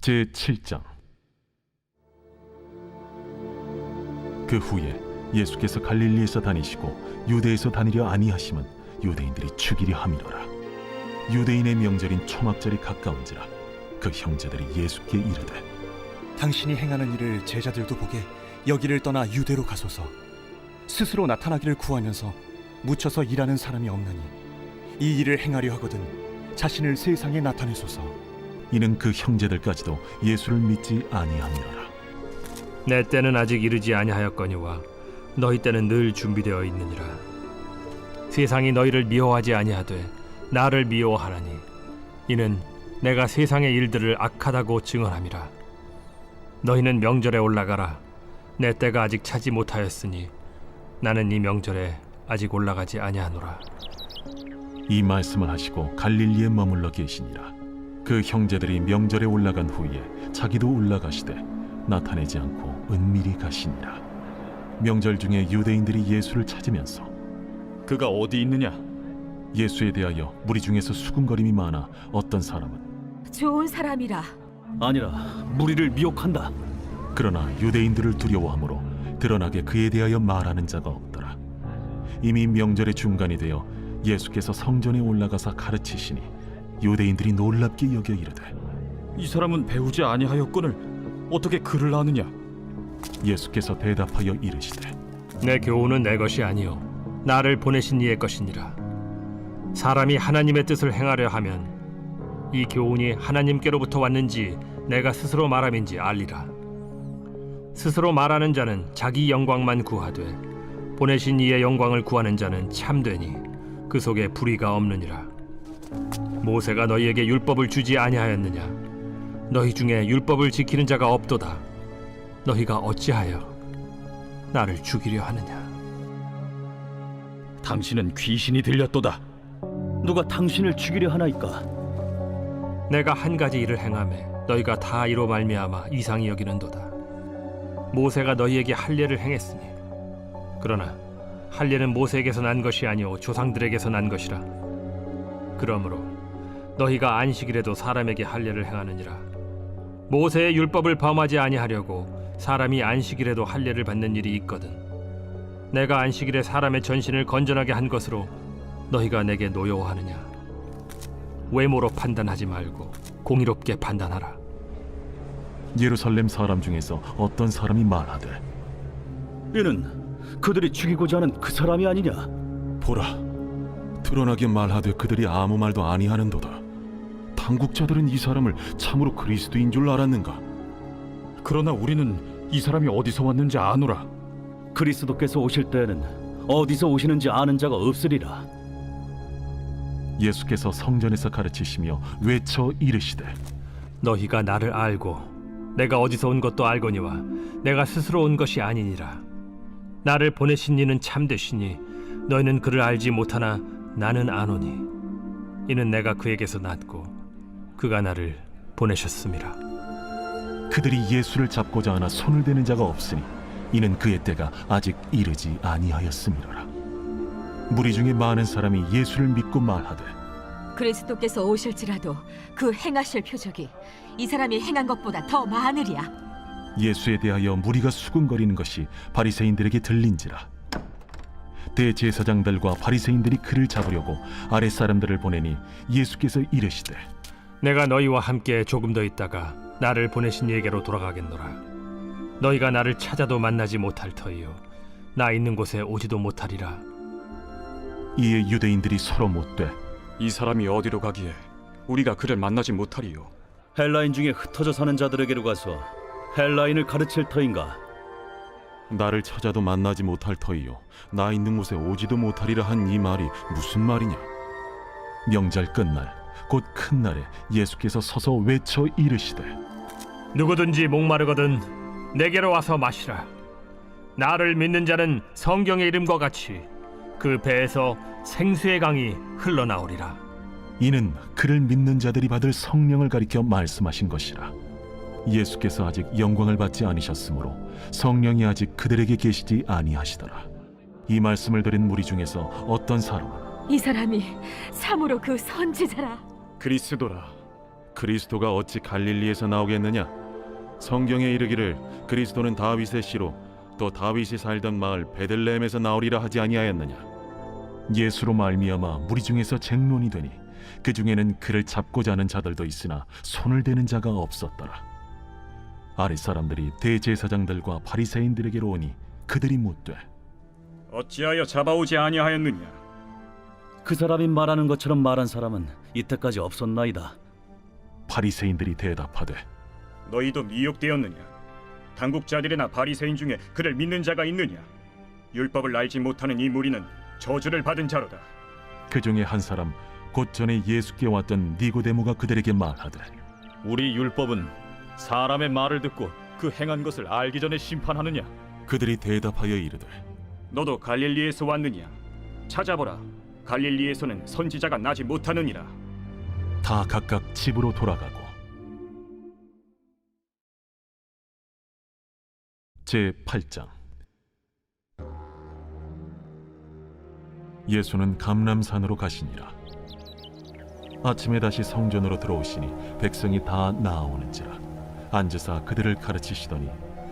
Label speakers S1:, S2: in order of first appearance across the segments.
S1: 제 7장 그 후에 예수께서 갈릴리에서 다니시고 유대에서 다니려 아니하심은 유대인들이 죽이려 함이로라 유대인의 명절인 초막절이 가까운지라 그 형제들이 예수께 이르되
S2: 당신이 행하는 일을 제자들도 보게 여기를 떠나 유대로 가소서. 스스로 나타나기를 구하면서 묻혀서 일하는 사람이 없나니 이 일을 행하려 하거든 자신을 세상에 나타내소서.
S1: 이는 그 형제들까지도 예수를 믿지 아니함이로라.
S3: 내 때는 아직 이르지 아니하였거니와 너희 때는 늘 준비되어 있느니라. 세상이 너희를 미워하지 아니하되 나를 미워하나니. 이는 내가 세상의 일들을 악하다고 증언함이라. 너희는 명절에 올라가라. 내 때가 아직 차지 못하였으니 나는 이 명절에 아직 올라가지 아니하노라.
S1: 이 말씀을 하시고 갈릴리에 머물러 계시니라 그 형제들이 명절에 올라간 후에 자기도 올라가시되 나타내지 않고 은밀히 가시니라 명절 중에 유대인들이 예수를 찾으면서
S4: 그가 어디 있느냐?
S1: 예수에 대하여 무리 중에서 수군거림이 많아 어떤 사람은
S5: 좋은 사람이라
S4: 아니라 무리를 미혹한다.
S1: 그러나 유대인들을 두려워하므로 드러나게 그에 대하여 말하는 자가 없더라 이미 명절의 중간이 되어 예수께서 성전에 올라가사 가르치시니 유대인들이 놀랍게 여겨 이르되
S4: 이 사람은 배우지 아니하였거늘 어떻게 글을 아느냐?
S1: 예수께서 대답하여 이르시되
S3: 내 교훈은 내 것이 아니요 나를 보내신 이의 것이니라. 사람이 하나님의 뜻을 행하려 하면 이 교훈이 하나님께로부터 왔는지 내가 스스로 말함인지 알리라. 스스로 말하는 자는 자기 영광만 구하되 보내신 이의 영광을 구하는 자는 참되니 그 속에 불의가 없느니라 모세가 너희에게 율법을 주지 아니하였느냐? 너희 중에 율법을 지키는 자가 없도다. 너희가 어찌하여 나를 죽이려 하느냐?
S4: 당신은 귀신이 들렸도다. 누가 당신을 죽이려 하나이까?
S3: 내가 한 가지 일을 행함에 너희가 다 이로 말미암아 이상히 여기는도다. 모세가 너희에게 할례를 행했으니. 그러나 할례는 모세에게서 난 것이 아니오 조상들에게서 난 것이라. 그러므로 너희가 안식일에도 사람에게 할례를 행하느니라 모세의 율법을 범하지 아니하려고 사람이 안식일에도 할례를 받는 일이 있거든 내가 안식일에 사람의 전신을 건전하게 한 것으로 너희가 내게 노여워하느냐 외모로 판단하지 말고 공의롭게 판단하라.
S1: 예루살렘 사람 중에서 어떤 사람이 말하되
S4: 이는 그들이 죽이고자 하는 그 사람이 아니냐?
S1: 보라 드러나게 말하되 그들이 아무 말도 아니하는도다 당국자들은 이 사람을 참으로 그리스도인 줄 알았는가
S4: 그러나 우리는 이 사람이 어디서 왔는지 아노라. 그리스도께서 오실 때에는 어디서 오시는지 아는 자가 없으리라.
S1: 예수께서 성전에서 가르치시며 외쳐 이르시되
S3: 너희가 나를 알고 내가 어디서 온 것도 알거니와 내가 스스로 온 것이 아니니라. 나를 보내신 이는 참되시니 너희는 그를 알지 못하나 나는 아노니 이는 내가 그에게서 났고 그가 나를 보내셨음이라.
S1: 그들이 예수를 잡고자 하나 손을 대는 자가 없으니 이는 그의 때가 아직 이르지 아니하였음이로라. 무리 중에 많은 사람이 예수를 믿고 말하되
S5: 그리스도께서 오실지라도 그 행하실 표적이 이 사람이 행한 것보다 더 많으리야.
S1: 예수에 대하여 무리가 수군거리는 것이 바리새인들에게 들린지라. 대제사장들과 바리새인들이 그를 잡으려고 아랫 사람들을 보내니 예수께서 이르시되
S3: 내가 너희와 함께 조금 더 있다가 나를 보내신 이에게로 돌아가겠노라. 너희가 나를 찾아도 만나지 못할 터이요 나 있는 곳에 오지도 못하리라.
S1: 이에 유대인들이 서로 못돼
S6: 이 사람이 어디로 가기에 우리가 그를 만나지 못하리요.
S4: 헬라인 중에 흩어져 사는 자들에게로 가서 헬라인을 가르칠 터인가?
S1: 나를 찾아도 만나지 못할 터이요 나 있는 곳에 오지도 못하리라 한 이 말이 무슨 말이냐 명절 끝날 곧 큰 날에 예수께서 서서 외쳐 이르시되
S3: 누구든지 목마르거든 내게로 와서 마시라. 나를 믿는 자는 성경의 이름과 같이 그 배에서 생수의 강이 흘러나오리라.
S1: 이는 그를 믿는 자들이 받을 성령을 가리켜 말씀하신 것이라 예수께서 아직 영광을 받지 아니셨으므로 성령이 아직 그들에게 계시지 아니하시더라 이 말씀을 들은 무리 중에서 어떤 사람은
S5: 이 사람이 참으로 그 선지자라
S6: 그리스도라.
S1: 그리스도가 어찌 갈릴리에서 나오겠느냐? 성경에 이르기를 그리스도는 다윗의 씨로 또 다윗이 살던 마을 베들레헴에서 나오리라 하지 아니하였느냐? 예수로 말미암아 무리 중에서 쟁론이 되니 그 중에는 그를 잡고자 하는 자들도 있으나 손을 대는 자가 없었더라. 아랫 사람들이 대제사장들과 바리새인들에게로 오니 그들이 묻되
S6: 어찌하여 잡아오지 아니하였느냐?
S4: 그 사람이 말하는 것처럼 말한 사람은 이때까지 없었나이다.
S1: 바리새인들이 대답하되
S6: 너희도 미혹되었느냐? 당국자들이나 바리새인 중에 그를 믿는 자가 있느냐? 율법을 알지 못하는 이 무리는 저주를 받은 자로다.
S1: 그 중에 한 사람 곧 전에 예수께 왔던 니고데모가 그들에게 말하되
S4: 우리 율법은 사람의 말을 듣고 그 행한 것을 알기 전에 심판하느냐?
S1: 그들이 대답하여 이르되
S6: 너도 갈릴리에서 왔느냐? 찾아보라. 갈릴리에서는 선지자가 나지 못하느니라.
S1: 다 각각 집으로 돌아가고 제 8장. 예수는 감람산으로 가시니라. 아침에 다시 성전으로 들어오시니 백성이 다 나아오는지라. 앉으사 그들을 가르치시더니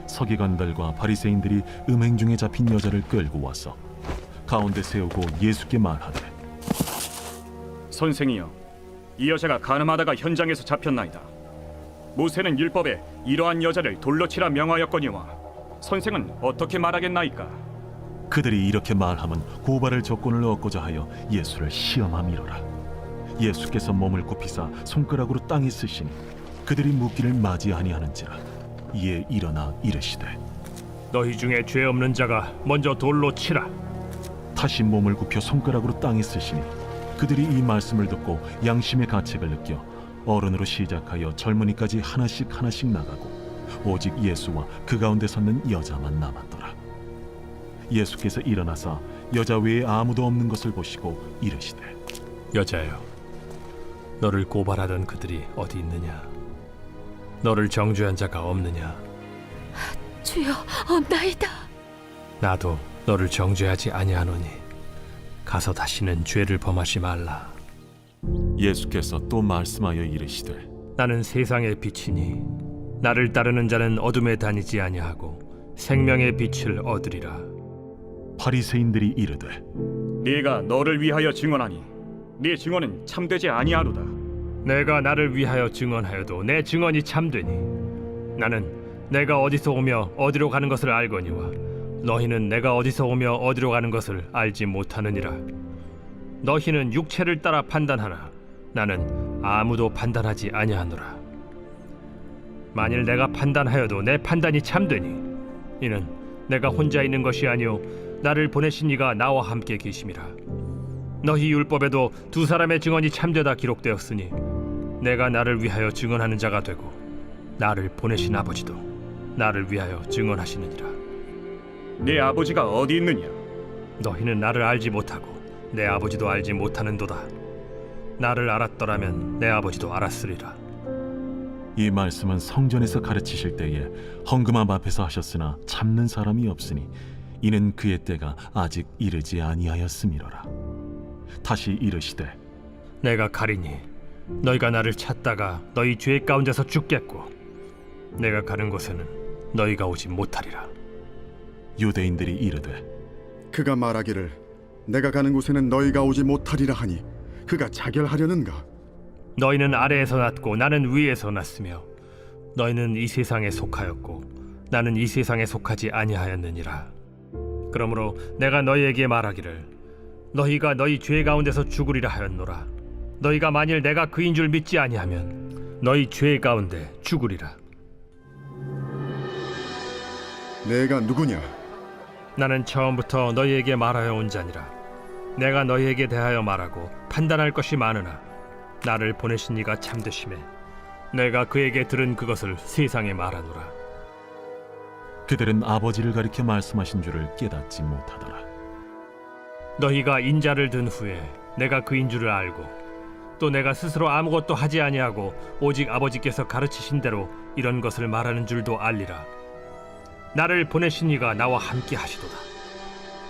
S1: 서기관들과 바리새인들이 음행 중에 잡힌 여자를 끌고 와서 가운데 세우고 예수께 말하되
S6: 선생이여, 이 여자가 가늠하다가 현장에서 잡혔나이다. 모세는 율법에 이러한 여자를 돌로 치라 명하였거니와 선생은 어떻게 말하겠나이까?
S1: 그들이 이렇게 말하면 고발을 조건을 얻고자 하여 예수를 시험함이로라. 예수께서 몸을 굽히사 손가락으로 땅에 쓰시니 그들이 묻기를 맞이 아니하는지라. 이에 일어나 이르시되
S3: 너희 중에 죄 없는 자가 먼저 돌로 치라.
S1: 다시 몸을 굽혀 손가락으로 땅에 쓰시니 그들이 이 말씀을 듣고 양심의 가책을 느껴 어른으로 시작하여 젊은이까지 하나씩 하나씩 나가고 오직 예수와 그 가운데 섰는 여자만 남았더라. 예수께서 일어나사 여자 외에 아무도 없는 것을 보시고 이르시되
S3: 여자여, 너를 고발하던 그들이 어디 있느냐? 너를 정죄한 자가 없느냐?
S5: 주여, 없나이다.
S3: 나도 너를 정죄하지 아니하노니 가서 다시는 죄를 범하지 말라.
S1: 예수께서 또 말씀하여 이르시되
S3: 나는 세상의 빛이니 나를 따르는 자는 어둠에 다니지 아니하고 생명의 빛을 얻으리라.
S1: 바리새인들이 이르되
S6: 네가 너를 위하여 증언하니 네 증언은 참되지 아니하로다.
S3: 내가 나를 위하여 증언하여도 내 증언이 참되니 나는 내가 어디서 오며 어디로 가는 것을 알거니와 너희는 내가 어디서 오며 어디로 가는 것을 알지 못하느니라. 너희는 육체를 따라 판단하나 나는 아무도 판단하지 아니하노라. 만일 내가 판단하여도 내 판단이 참되니 이는 내가 혼자 있는 것이 아니요 나를 보내신 이가 나와 함께 계심이라. 너희 율법에도 두 사람의 증언이 참되다 기록되었으니 내가 나를 위하여 증언하는 자가 되고 나를 보내신 아버지도 나를 위하여 증언하시느니라
S6: 네 아버지가 어디 있느냐?
S3: 너희는 나를 알지 못하고 내 아버지도 알지 못하는도다. 나를 알았더라면 내 아버지도 알았으리라.
S1: 이 말씀은 성전에서 가르치실 때에 헝금함 앞에서 하셨으나 참는 사람이 없으니 이는 그의 때가 아직 이르지 아니하였음이로라. 다시 이르시되
S3: 내가 가리니 너희가 나를 찾다가 너희 죄 가운데서 죽겠고 내가 가는 곳에는 너희가 오지 못하리라
S1: 유대인들이 이르되
S7: 그가 말하기를 내가 가는 곳에는 너희가 오지 못하리라 하니 그가 자결하려는가?
S3: 너희는 아래에서 났고 나는 위에서 났으며 너희는 이 세상에 속하였고 나는 이 세상에 속하지 아니하였느니라. 그러므로 내가 너희에게 말하기를 너희가 너희 죄 가운데서 죽으리라 하였노라. 너희가 만일 내가 그인 줄 믿지 아니하면 너희 죄 가운데 죽으리라.
S7: 내가 누구냐
S3: 나는 처음부터 너희에게 말하여 온 자니라. 내가 너희에게 대하여 말하고 판단할 것이 많으나 나를 보내신 이가 참되심에 내가 그에게 들은 그것을 세상에 말하노라.
S1: 그들은 아버지를 가리켜 말씀하신 줄을 깨닫지 못하더라.
S3: 너희가 인자를 든 후에 내가 그인 줄을 알고 또 내가 스스로 아무것도 하지 아니하고 오직 아버지께서 가르치신 대로 이런 것을 말하는 줄도 알리라 나를 보내신 이가 나와 함께 하시도다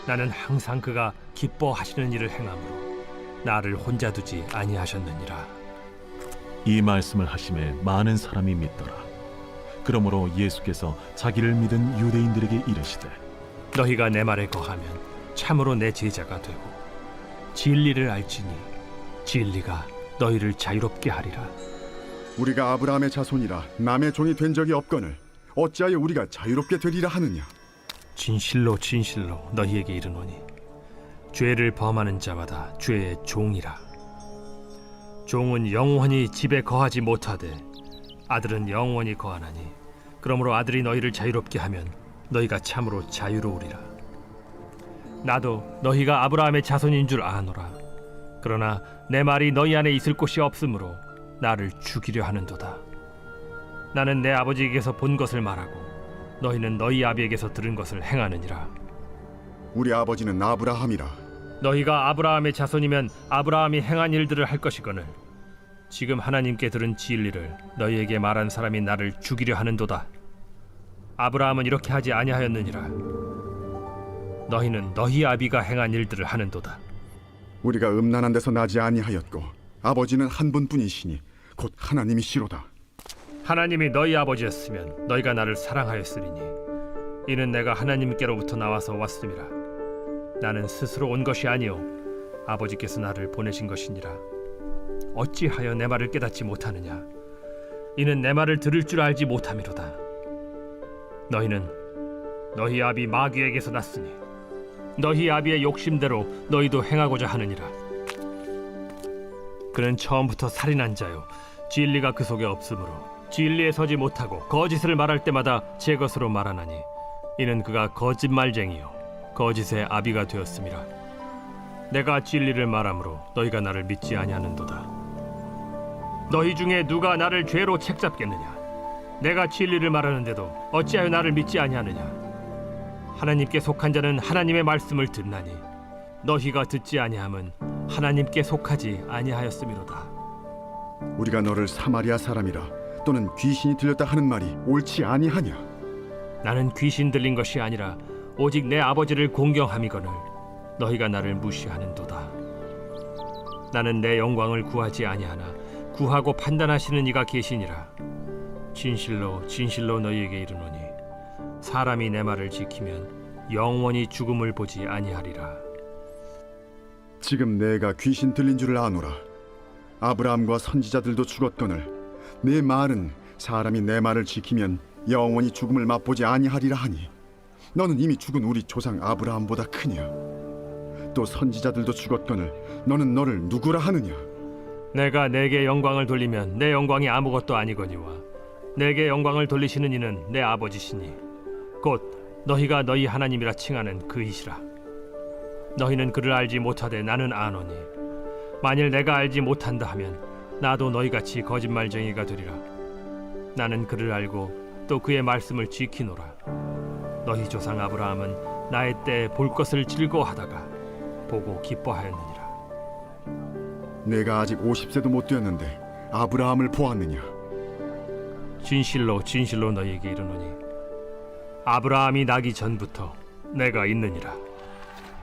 S3: 나는 항상 그가 기뻐하시는 일을 행함으로 나를 혼자 두지 아니하셨느니라
S1: 이 말씀을 하심에 많은 사람이 믿더라. 그러므로 예수께서 자기를 믿은 유대인들에게 이르시되
S3: 너희가 내 말에 거하면 참으로 내 제자가 되고 진리를 알지니 진리가 너희를 자유롭게 하리라.
S7: 우리가 아브라함의 자손이라 남의 종이 된 적이 없거늘 어찌하여 우리가 자유롭게 되리라 하느냐?
S3: 진실로 진실로 너희에게 이르노니 죄를 범하는 자마다 죄의 종이라. 종은 영원히 집에 거하지 못하되 아들은 영원히 거하나니 그러므로 아들이 너희를 자유롭게 하면 너희가 참으로 자유로우리라. 나도 너희가 아브라함의 자손인 줄 아노라. 그러나 내 말이 너희 안에 있을 곳이 없으므로 나를 죽이려 하는도다 나는 내 아버지에게서 본 것을 말하고 너희는 너희 아비에게서 들은 것을 행하느니라.
S7: 우리 아버지는 아브라함이라
S3: 너희가 아브라함의 자손이면 아브라함이 행한 일들을 할 것이거늘 지금 하나님께 들은 진리를 너희에게 말한 사람이 나를 죽이려 하는도다. 아브라함은 이렇게 하지 아니하였느니라. 너희는 너희 아비가 행한 일들을 하는도다.
S7: 우리가 음란한 데서 나지 아니하였고 아버지는 한 분뿐이시니 곧 하나님이시로다
S3: 하나님이 너희 아버지였으면 너희가 나를 사랑하였으리니 이는 내가 하나님께로부터 나와서 왔음이라. 나는 스스로 온 것이 아니요 아버지께서 나를 보내신 것이니라. 어찌하여 내 말을 깨닫지 못하느냐? 이는 내 말을 들을 줄 알지 못함이로다. 너희는 너희 아비 마귀에게서 났으니 너희 아비의 욕심대로 너희도 행하고자 하느니라. 그는 처음부터 살인한 자요 진리가 그 속에 없으므로 진리에 서지 못하고 거짓을 말할 때마다 제 것으로 말하나니 이는 그가 거짓말쟁이요. 거짓의 아비가 되었음이라 내가 진리를 말하므로 너희가 나를 믿지 아니하는도다. 너희 중에 누가 나를 죄로 책잡겠느냐? 내가 진리를 말하는데도 어찌하여 나를 믿지 아니하느냐? 하나님께 속한 자는 하나님의 말씀을 듣나니 너희가 듣지 아니함은 하나님께 속하지 아니하였음이로다.
S7: 우리가 너를 사마리아 사람이라 또는 귀신이 들렸다 하는 말이 옳지 아니하냐
S3: 나는 귀신 들린 것이 아니라 오직 내 아버지를 공경함이거늘 너희가 나를 무시하는도다. 나는 내 영광을 구하지 아니하나 구하고 판단하시는 이가 계시니라. 진실로 진실로 너희에게 이르노니 사람이 내 말을 지키면 영원히 죽음을 보지 아니하리라.
S7: 지금 내가 귀신 들린 줄을 아노라 아브라함과 선지자들도 죽었거늘 내 말은 사람이 내 말을 지키면 영원히 죽음을 맛보지 아니하리라 하니. 너는 이미 죽은 우리 조상 아브라함보다 크냐? 또 선지자들도 죽었거늘 너는 너를 누구라 하느냐?
S3: 내가 내게 영광을 돌리면 내 영광이 아무것도 아니거니와 내게 영광을 돌리시는 이는 내 아버지시니 곧 너희가 너희 하나님이라 칭하는 그이시라. 너희는 그를 알지 못하되 나는 아노니 만일 내가 알지 못한다 하면 나도 너희같이 거짓말쟁이가 되리라. 나는 그를 알고 또 그의 말씀을 지키노라. 너희 조상 아브라함은 나의 때에 볼 것을 즐거워하다가 보고 기뻐하였느니라.
S7: 내가 아직 50세도 못 되었는데 아브라함을 보았느냐?
S3: 진실로 진실로 너희에게 이르노니 아브라함이 나기 전부터 내가 있느니라.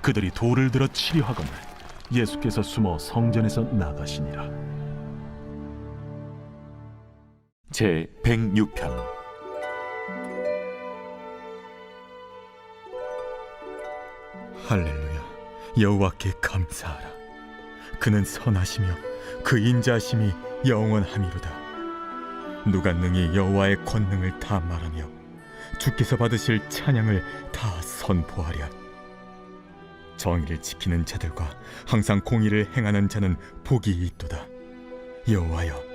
S1: 그들이 돌을 들어 치려 하거늘 예수께서 숨어 성전에서 나가시니라.
S8: 제 106편.
S9: 할렐루야. 여호와께 감사하라. 그는 선하시며 그 인자심이 영원함이로다. 누가 능히 여호와의 권능을 다 말하며 주께서 받으실 찬양을 다 선포하랴. 정의를 지키는 자들과 항상 공의를 행하는 자는 복이 있도다. 여호와여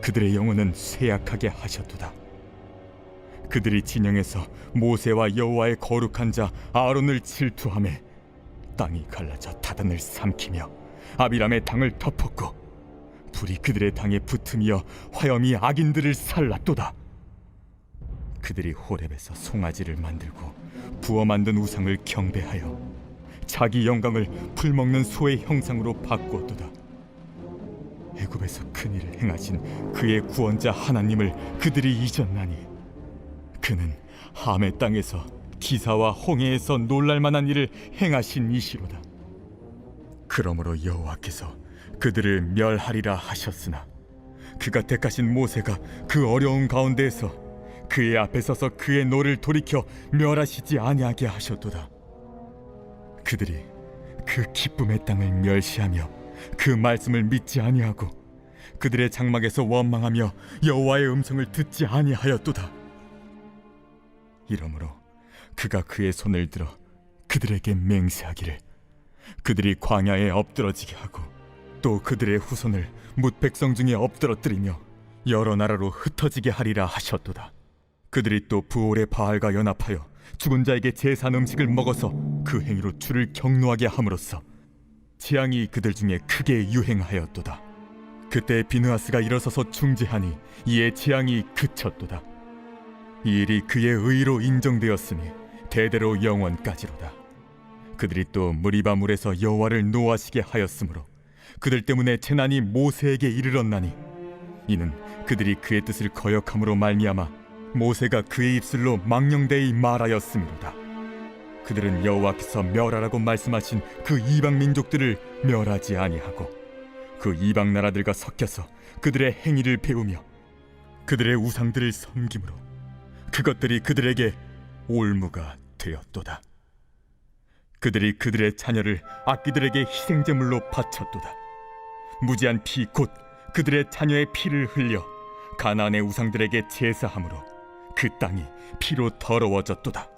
S9: 그들의 영혼은 쇠약하게 하셨도다. 그들이 진영에서 모세와 여호와의 거룩한 자 아론을 질투하며 땅이 갈라져 다단을 삼키며 아비람의 당을 덮었고 불이 그들의 당에 붙으며 화염이 악인들을 살랐도다. 그들이 호렙에서 송아지를 만들고 부어 만든 우상을 경배하여 자기 영광을 풀 먹는 소의 형상으로 바꾸었도다. 애굽에서 큰 일을 행하신 그의 구원자 하나님을 그들이 잊었나니 그는 함의 땅에서 기사와 홍해에서 놀랄 만한 일을 행하신 이시로다. 그러므로 여호와께서 그들을 멸하리라 하셨으나 그가 택하신 모세가 그 어려운 가운데에서 그의 앞에 서서 그의 노를 돌이켜 멸하시지 아니하게 하셨도다. 그들이 그 기쁨의 땅을 멸시하며 그 말씀을 믿지 아니하고 그들의 장막에서 원망하며 여호와의 음성을 듣지 아니하였도다. 이러므로 그가 그의 손을 들어 그들에게 맹세하기를 그들이 광야에 엎드러지게 하고 또 그들의 후손을 뭇 백성 중에 엎드러뜨리며 여러 나라로 흩어지게 하리라 하셨도다. 그들이 또 부올의 바알과 연합하여 죽은 자에게 제산 음식을 먹어서 그 행위로 주를 경노하게 함으로써 재앙이 그들 중에 크게 유행하였도다. 그때 비느하스가 일어서서 중재하니 이에 재앙이 그쳤도다. 이 일이 그의 의로 인정되었으니 대대로 영원까지로다. 그들이 또 무리바 물에서 여호와를 노하시게 하였으므로 그들 때문에 재난이 모세에게 이르렀나니 이는 그들이 그의 뜻을 거역함으로 말미암아 모세가 그의 입술로 망령되이 말하였음이로다. 그들은 여호와께서 멸하라고 말씀하신 그 이방 민족들을 멸하지 아니하고 그 이방 나라들과 섞여서 그들의 행위를 배우며 그들의 우상들을 섬김으로 그것들이 그들에게 올무가 되었도다. 그들이 그들의 자녀를 악기들에게 희생제물로 바쳤도다. 무지한 피 곧 그들의 자녀의 피를 흘려 가나안의 우상들에게 제사함으로 그 땅이 피로 더러워졌도다.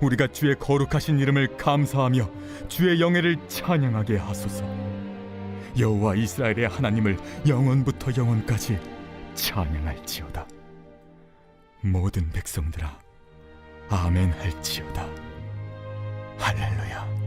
S9: 우리가 주의 거룩하신 이름을 감사하며 주의 영예를 찬양하게 하소서. 여호와 이스라엘의 하나님을 영원부터 영원까지 찬양할지어다. 모든 백성들아, 아멘 할지어다. 할렐루야.